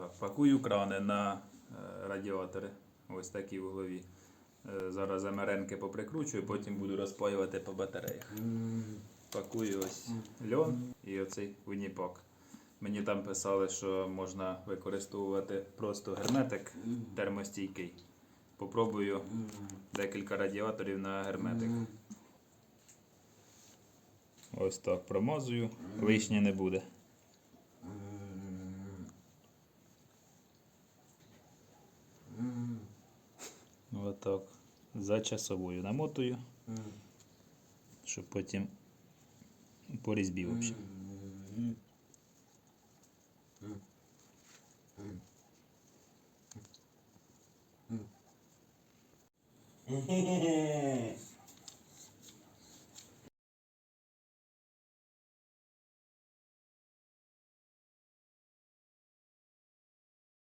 Так, пакую крани на е, радіатори. Ось такі вуглові. Е, Зараз МРНки поприкручую, потім буду розпаювати по батареях. Пакую ось льон і оцей уніпак. Мені там писали, що можна використовувати просто герметик термостійкий. Попробую декілька радіаторів на герметик. Ось так промазую, лишнє не буде. Отак. За часовою намотую, щоб потім по різьбі взагалі.